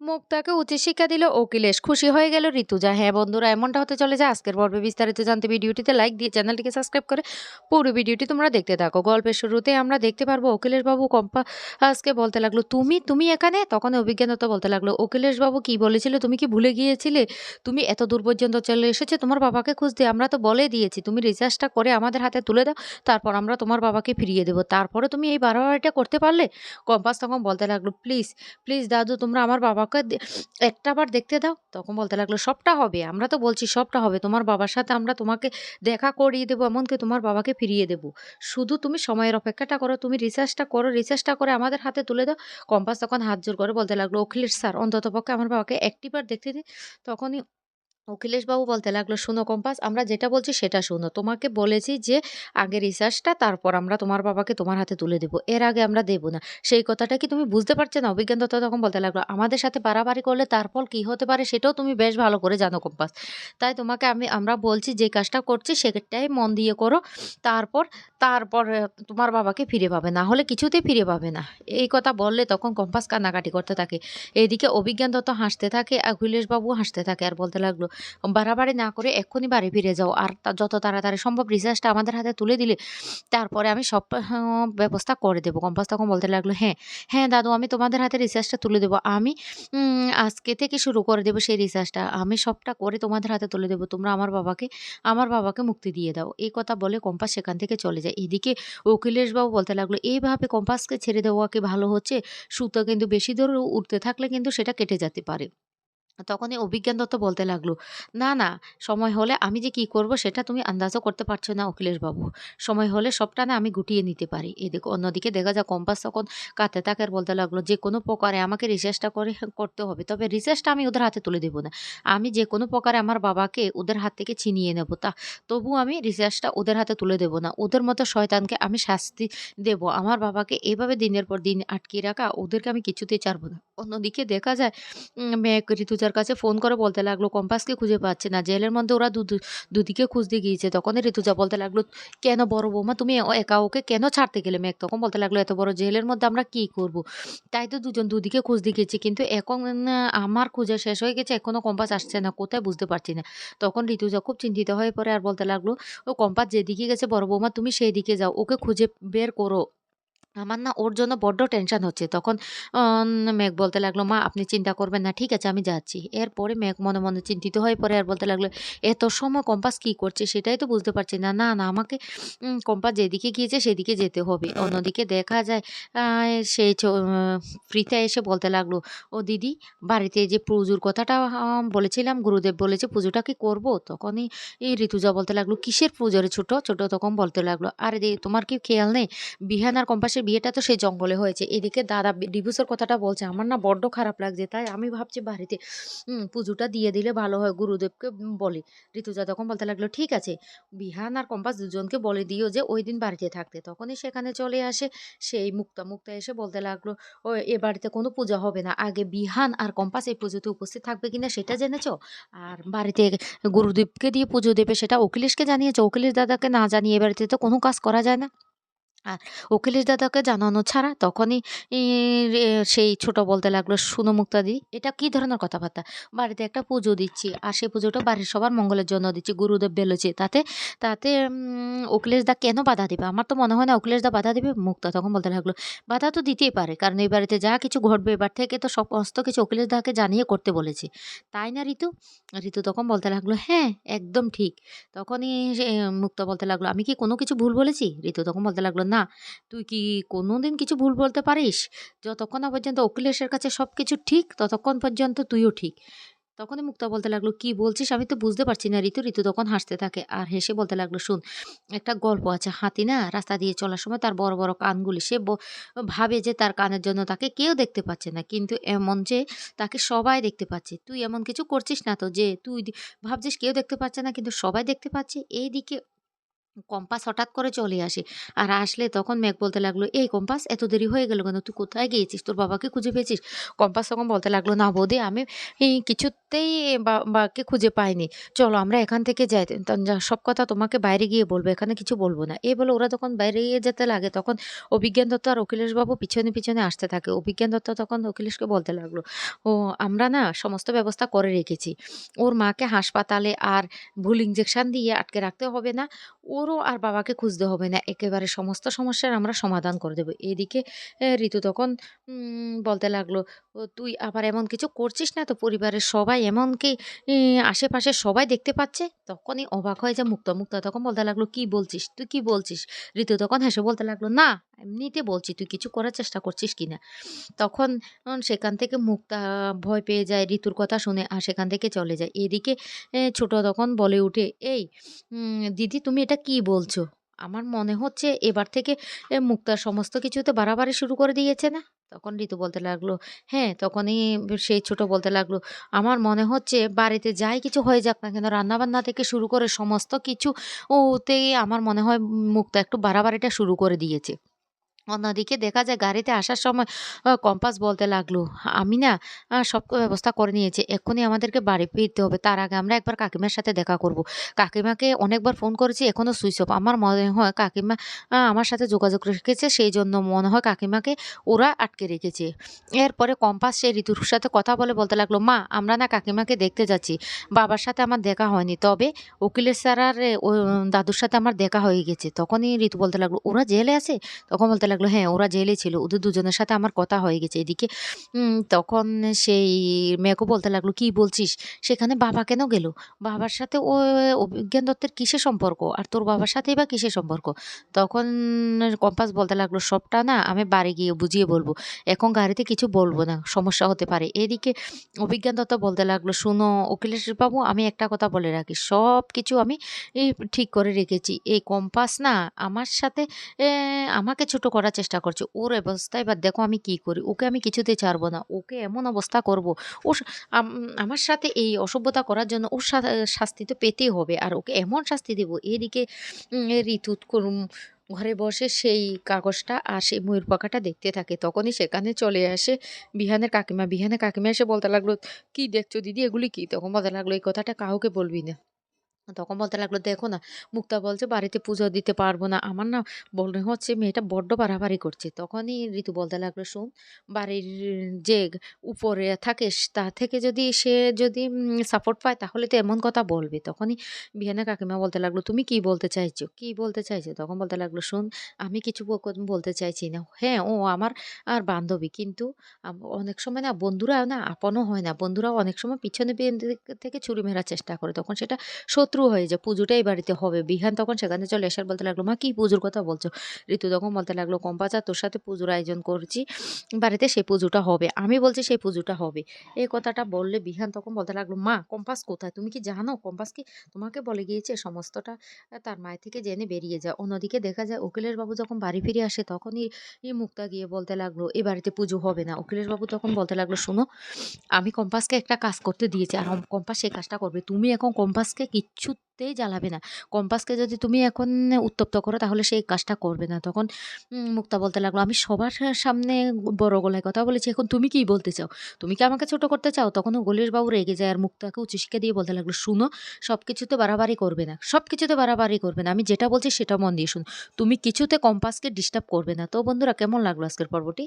মুক্তাকে উচিত শিক্ষা দিল অখিলেশ। খুশি হয়ে গেল ঋতুজা। হ্যাঁ বন্ধুরা, এমনটা হতে চলে যায় আজকের পর্বে বিস্তারিত জানতে ভিডিওটিতে লাইক দিয়ে চ্যানেলটিকে সাবস্ক্রাইব করে পুরো ভিডিওটি তোমরা দেখতে থাকো। গল্পের শুরুতে আমরা দেখতে পারব বাবু কম্পা আজকে বলতে লাগল, তুমি তুমি এখানে? তখন অভিজ্ঞতা বলতে লাগল বাবু কি বলেছিল? তুমি কি ভুলে গিয়েছিলে? তুমি এত দূর পর্যন্ত চলে এসেছে, তোমার বাবাকে খুঁজতে আমরা তো বলে দিয়েছি, তুমি রিচার্জটা করে আমাদের হাতে তুলে দাও, তারপর আমরা তোমার বাবাকে ফিরিয়ে দেবো। তারপরে তুমি এই বাড়াবাড়িটা করতে পারলে? কম্পাস তখন বলতে লাগল, প্লিজ প্লিজ দাদু, তোমরা আমার বাবাকে দে- একটা বার দেখতে দাও, তখন বলতে লাগল, সবটা হবে, আমরা তো বলছি সবটা হবে, তোমার বাবার সাথে আমরা তোমাকে দেখা করিয়ে দেবো, এমনকি তোমার বাবাকে ফিরিয়ে দেবো। শুধু তুমি সময়ের অপেক্ষাটা করো, তুমি রিসার্চটা করো রিসার্চটা করে আমাদের হাতে তুলে দাও। কম্পাস তখন হাত জোর করে বলতে লাগল, অখিলেশ স্যার, অন্ততপক্ষে আমার বাবাকে একটিবার দেখতে দিন তখনই অখিলেশবাবু বলতে লাগল, শুনো কম্পাস, আমরা যেটা বলছি সেটা শুনো। তোমাকে বলেছি যে আগে রিসার্চটা তারপর আমরা তোমার বাবাকে তোমার হাতে তুলে দেবো। এর আগে আমরা দেবো না। সেই কথাটা কি তুমি বুঝতে পারছ না? অভিজ্ঞান দত্ত তখন বলতে লাগল, আমাদের সাথে বাড়াবাড়ি করলে তারপর কি হতে পারে সেটাও তুমি বেশ ভালো করে জানো কম্পাস। তাই তোমাকে আমি, আমরা বলছি যে কাজটা করছি সেটাই মন দিয়ে করো। তারপর তারপর তোমার বাবাকে ফিরে পাবে। না হলে কিছুতেই ফিরে পাবে না। এই কথা বললে তখন কম্পাস কান্নাকাটি করতে থাকে। এইদিকে অভিজ্ঞান দত্ত হাসতে থাকে আর অখিলেশবাবু হাসতে থাকে আর বলতে লাগল বাড়াবাড়ি না করে এক্ষুনি বাড়ি ফিরে যাও। আর যত তাড়াতাড়ি সম্ভব রিচার্জটা আমাদের হাতে তুলে দিলে তারপরে আমি সব ব্যবস্থা করে দেবো। কম্পাস তখন বলতে লাগল হ্যাঁ হ্যাঁ দাদু, আমি তোমাদের হাতে রিচার্জটা তুলে দেবো। আমি আজকে থেকে শুরু করে দেবো সেই রিচার্জটা আমি সবটা করে তোমাদের হাতে তুলে দেবো। তোমরা আমার বাবাকে আমার বাবাকে মুক্তি দিয়ে দাও। এই কথা বলে কম্পাস সেখান থেকে চলে যায়। এদিকে অখিলেশবাবু বলতে লাগল, এইভাবে কম্পাসকে ছেড়ে দেওয়া কি ভালো হচ্ছে? সুতো কিন্তু বেশি দূর উঠতে থাকলে কিন্তু সেটা কেটে যেতে পারে। তখনই অভিজ্ঞান দত্ত বলতে লাগল না না সময় হলে আমি যে কি করব সেটা তুমি আন্দাজও করতে পারছ না অখিলেশবাবু। সময় হলে সবটা না আমি গুটিয়ে নিতে পারি। এদিকে অন্যদিকে দেখা যায় কম্পাস তখন কাতে তাকে বলতে লাগল যে কোনো প্রকারে আমাকে রিসার্চটা করে করতে হবে তবে রিসার্চটা আমি ওদের হাতে তুলে দেবো না। আমি যে কোনো প্রকারে আমার বাবাকে ওদের হাত থেকে ছিনিয়ে নেব তা তবু আমি রিসার্চটা ওদের হাতে তুলে দেবো না। ওদের মতো শয়তানকে আমি শাস্তি দেব। আমার বাবাকে এভাবে দিনের পর দিন আটকিয়ে রাখা ওদেরকে আমি কিছুতেই ছাড়বো না। অন্যদিকে দেখা যায় উম, মেঘ ঋতুজার কাছে ফোন করে বলতে লাগল, কম্পাসকে খুঁজে পাচ্ছে না, জেলের মধ্যে ওরা দুদিকে খুঁজতে গিয়েছে। তখনই ঋতুজা বলতে লাগল, কেন বড় বৌমা, তুমি একা ওকে কেন ছাড়তে গেলে মেঘ? তখন বলতে লাগল, এত বড় জেলের মধ্যে আমরা কি করব? তাই তো দুজন দুদিকে খুঁজতে গেছি কিন্তু এখন আমার খুঁজে শেষ হয়ে গেছে এখনও কম্পাস আসছে না, কোথায় বুঝতে পারছি না। তখন ঋতুজা খুব চিন্তিত হয়ে পড়ে আর বলতে লাগল, ও কম্পাস যেদিকে গেছে, বড় বৌমা, তুমি সেই দিকে যাও, ওকে খুঁজে বের করো। আমার না ওর জন্য বড্ড টেনশন হচ্ছে। তখন মেঘ বলতে লাগল মা আপনি চিন্তা করবেন না ঠিক আছে আমি যাচ্ছি। এরপরে মেঘ মনে মনে চিন্তিত হয়ে পড়ে আর বলতে লাগল এত সময় কম্পাস কি করছে সেটাই তো বুঝতে পারছি না। না না আমাকে কম্পাস যেদিকে গিয়েছে সেদিকে যেতে হবে। অন্যদিকে দেখা যায় সেই আহ, এসে বলতে লাগল ও দিদি বাড়িতে যে পুজোর কথাটা বলেছিলাম গুরুদেব বলেছে পুজোটা কি করব? তখনই এই ঋতুজা বলতে লাগল কিসের পুজো রে ছোট? ছোট তখন বলতে লাগল আরে তোমার কি খেয়াল নেই? বিহান আর কম্পাসের বিয়েটা তো সেই জঙ্গলে হয়েছে। এদিকে দাদা ডিভোর্সের কথাটা বলছে, আমার না বড্ড খারাপ লাগছে, তাই আমি ভাবছি বাড়িতে পুজোটা দিয়ে দিলে ভালো হয় গুরুদেবকে বলি। ঋতুজা তখন বলতে লাগল, ঠিক আছে। বিহান আর কম্পাস দুজনকে বলে দিও যে ওই দিন বাড়িতে থাকতে। তখনই সেখানে চলে আসে সেই মুক্তা। মুক্তা এসে বলতে লাগল, ও, এ বাড়িতে কোনো পূজা হবে না। আগে বিহান আর কম্পাস এই পুজোতে উপস্থিত থাকবে কিনা সেটা জেনেছো? আর বাড়িতে গুরুদেবকে দিয়ে পুজো দেবে সেটা অখিলেশকে জানিয়েছো? অখিলেশ দাদাকে না জানিয়ে এ বাড়িতে তো কোনো কাজ করা যায় না? আর অখিলেশ দাদাকে জানানো ছাড়া তখনই সেই ছোট বলতে লাগল, "শোনো মুক্তাদি, এটা কি ধরনের কথাবার্তা? বাড়িতে একটা পুজো দিচ্ছি। আর সেই পুজোটা বাড়ির সবার মঙ্গলের জন্য দিচ্ছি। গুরুদেব বেলোছে তাতে তাতে অখিলেশ দা কেন বাধা দিবে? আমার তো মনে হয় না অখিলেশ দা বাধা দিবে।" মুক্তা তখন বলতে লাগল, "বাধা তো দিতেই পারে। কারণ এই বাড়িতে যা কিছু ঘটবে এবার থেকে তো সমস্ত কিছু অখিলেশ দাকে জানিয়ে করতে বলেছে। তাই না ঋতু?" ঋতু তখন বলতে লাগল, "হ্যাঁ, একদম ঠিক।" তখনই মুক্তা বলতে লাগল, "আমি কি কোনো কিছু ভুল বলেছি?" ঋতু তখন বলতে লাগল, "না, তুই কি কোনো দিন কিছু ভুল বলতে পারিস? যতক্ষণ না পর্যন্ত অখিলেশের কাছে সব কিছু ঠিক, ততক্ষণ পর্যন্ত তুইও ঠিক।" তখনই মুক্তা বলতে লাগল, "কি বলছিস? আমি তো বুঝতে পারছি না ঋতু।" ঋতু তখন হাসতে থাকে আর হেসে বলতে লাগল, "শোন, একটা গল্প আছে। হাতি না রাস্তা দিয়ে চলার সময় তার বড়, বড় কানগুলি সে ভাবে যে তার কানের জন্য তাকে কেউ দেখতে পাচ্ছে না। কিন্তু এমন যে তাকে সবাই দেখতে পাচ্ছে। তুই এমন কিছু করছিস না তো যে তুই ভাবছিস কেউ দেখতে পাচ্ছে না কিন্তু সবাই দেখতে পাচ্ছে?" এইদিকে কম্পাস হঠাৎ করে চলে আসে। আর আসলে তখন মেঘ বলতে লাগল, "এই কম্পাস এত দেরি হয়ে গেল কেন? তুই কোথায় গিয়েছিস? তোর বাবাকে খুঁজে পেয়েছিস?" কম্পাস তখন বলতে লাগল, "না বৌদি আমি কিছুতেই বা বাকে খুঁজে পাইনি। চলো আমরা এখান থেকে যাই। সব কথা তোমাকে বাইরে গিয়ে বলব। এখানে কিছু বলব না।" এই বলে ওরা যখন বাইরে গিয়ে যেতে লাগে তখন অভিজ্ঞান দত্ত আর অখিলেশবাবু পিছনে, পিছনে আসতে থাকে। অভিজ্ঞান দত্ত তখন অখিলেশকে বলতে লাগল, "ও আমরা না সমস্ত ব্যবস্থা করে রেখেছি। ওর মাকে হাসপাতালে আর ভুল ইনজেকশন দিয়ে আটকে রাখতে হবে না। ওরও আর বাবাকে খুঁজতে হবে না। একেবারে সমস্ত সমস্যার আমরা সমাধান করে দেবো এদিকে ঋতু তখন বলতে লাগল, তুই আবার এমন কিছু করছিস না তো? পরিবারের সবাই এমনকি ই আশেপাশের সবাই দেখতে পাচ্ছে?" তখনই অবাক হয়ে যে মুক্তা। মুক্তা তখন বলতে লাগল, "কি বলছিস? তুই কি বলছিস?" ঋতু তখন হেসে বলতে লাগল, "না, এমনিতে বলছি। তুই কিছু করার চেষ্টা করছিস কি না তখন সেখান থেকে মুক্তা ভয় পেয়ে যায় ঋতুর কথা শুনে আর সেখান থেকে চলে যায়। এদিকে ছোট তখন বলে উঠে, "এই দিদি তুমি এটা কি বলছো? আমার মনে হচ্ছে এবার থেকে মুক্তার সমস্ত কিছুতে বাড়াবাড়ি শুরু করে দিয়েছে না?" তখন ঋতু বলতে লাগল, "হ্যাঁ।" তখনই সেই ছোট বলতে লাগল, "আমার মনে হচ্ছে বাড়িতে যাই কিছু হয়ে যাক না কেন রান্নাবান্না থেকে শুরু করে সমস্ত কিছু ওতেই আমার মনে হয় মুক্তা একটু বাড়াবাড়িটা শুরু করে দিয়েছে।" অন্যদিকে দেখা যায় গাড়িতে আসার সময় কম্পাস বলতে লাগল, "আমি না সব ব্যবস্থা করে নিয়েছি। এক্ষুনি আমাদেরকে বাড়ি ফিরতে হবে। তার আগে আমরা একবার কাকিমার সাথে দেখা করব। কাকিমাকে অনেকবার ফোন করেছি এখনও সুইচ অফ। আমার মনে হয় কাকিমা আমার সাথে যোগাযোগ রেখেছে সেই জন্য মনে হয় কাকিমাকে ওরা আটকে রেখেছে।" এরপরে কম্পাস সেই ঋতুর সাথে কথা বলে বলতে লাগল, "মা আমরা না কাকিমাকে দেখতে যাচ্ছি। বাবার সাথে আমার দেখা হয়নি। তবে উকিলের স্যার আর দাদুর সাথে আমার দেখা হয়ে গেছে।" তখনই ঋতু বলতে লাগল, "ওরা জেলে আছে?" তখন বলতে লাগল, "হ্যাঁ, ওরা জেলে ছিল। ওদের দুজনের সাথে আমার কথা হয়ে গেছে।" এদিকে তখন সেই মেয়েকও বলতে লাগল, "কি বলছিস? সেখানে বাবা কেন গেল? বাবার সাথে ও অভিজ্ঞান দত্তের কিসের সম্পর্ক? আর তোর বাবার সাথেই বা কিসের সম্পর্ক?" তখন কম্পাস বলতে লাগল, "সবটা না আমি বাড়ি গিয়ে বুঝিয়ে বলব। এখন গাড়িতে কিছু বলব না। সমস্যা হতে পারে।" এদিকে অভিজ্ঞান দত্ত বলতে লাগল, শুনো "শোনো অখিলেশবাবু আমি একটা কথা বলে রাখি। সব কিছু আমি ঠিক করে রেখেছি। এই কম্পাস না আমার সাথে আমাকে ছোট করার চেষ্টা করছে। ওর অবস্থা এবার দেখো আমি কি করি। ওকে আমি কিছুতে ছাড়বো না। ওকে এমন অবস্থা করব। ও আমার সাথে এই অসভ্যতা করার জন্য ওর শাস্তি তো পেতেই হবে। আর ওকে এমন শাস্তি দেবো এদিকে ঋতু ঘরে বসে সেই কাগজটা আর সেই ময়ূর পাখাটা দেখতে থাকে। তখনই সেখানে চলে আসে বিহানের কাকিমা। বিহানের কাকিমা এসে বলতে লাগল, "কি দেখছ দিদি এগুলি কি?" তখন বলতে লাগল, "এই কথাটা কাউকে বলবি না।" তখন বলতে লাগল, "দেখো না মুক্তা বলছে বাড়িতে পুজো দিতে পারব না। আমার না মনে হচ্ছে মেয়েটা বড্ড বাড়াবাড়ি করছে।" তখনই ঋতু বলতে লাগল, "শোন বাড়ির যে উপরে থাকে তা থেকে যদি সে যদি সাপোর্ট পায় তাহলে তো এমন কথা বলবে।" তখনই বিহানের কাকিমা বলতে লাগল, "তুমি কি বলতে চাইছো? কি বলতে চাইছো?" তখন বলতে লাগল, "শোন আমি কিছু বলতে চাইছি না। হ্যাঁ, ও আমার আর বান্ধবী। কিন্তু অনেক সময় না বন্ধুরা না আপনও হয় না। বন্ধুরাও অনেক সময় পিছনে থেকে ছুরি মেরার চেষ্টা করে। তখন সেটা শত্রু হয়ে যায়। পুজোটা এই বাড়িতে হবে। বিহান তখন সেখানে চলে এসে বলতে লাগল, "মা কি পুজোর কথা বলছো?" ঋতু তখন বলতে লাগল, "কম্পাচা তোর সাথে পুজোর আয়োজন করছি। বাড়িতে সেই পুজোটা হবে। আমি বলছি সেই পুজোটা হবে।" এই কথাটা বললে বিহান তখন বলতে লাগল, "মা কম্পাস কোথায়? তুমি কি জানো কম্পাস কি তোমাকে বলে গিয়েছে?" সমস্তটা তার মায়ের থেকে জেনে বেরিয়ে যায়। অন্যদিকে দেখা যায় উকিলের বাবু যখন বাড়ি ফিরে আসে তখনই মুক্তা গিয়ে বলতে লাগল, "এ বাড়িতে পুজো হবে না।" উকিলের বাবু তখন বলতে লাগল, "শোনো আমি কম্পাসকে একটা কাজ করতে দিয়েছি। আর কম্পাস সেই কাজটা করবে। তুমি এখন কম্পাসকে কিচ্ছুতেই জ্বালাবে না। কম্পাসকে যদি তুমি এখন উত্তপ্ত করো তাহলে সেই কাজটা করবে না।" তখন মুক্তা বলতে লাগল, "আমি সবার সামনে বড় গলায় কথা বলেছি। এখন তুমি কি বলতে চাও? তুমি কি আমাকে ছোট করতে চাও?" তখন গলির বাবু রেগে যায় আর মুক্তাকে উচ্চশিক্ষা দিয়ে বলতে লাগল, "শুনো সব কিছুতে বাড়াবাড়ি করবে না। সব কিছুতে বাড়াবাড়ি করবে না। আমি যেটা বলছি সেটা মন দিয়ে শুনো। তুমি কিছুতে কম্পাসকে ডিস্টার্ব করবে না।" তো বন্ধুরা কেমন লাগল আজকের পর্বটি?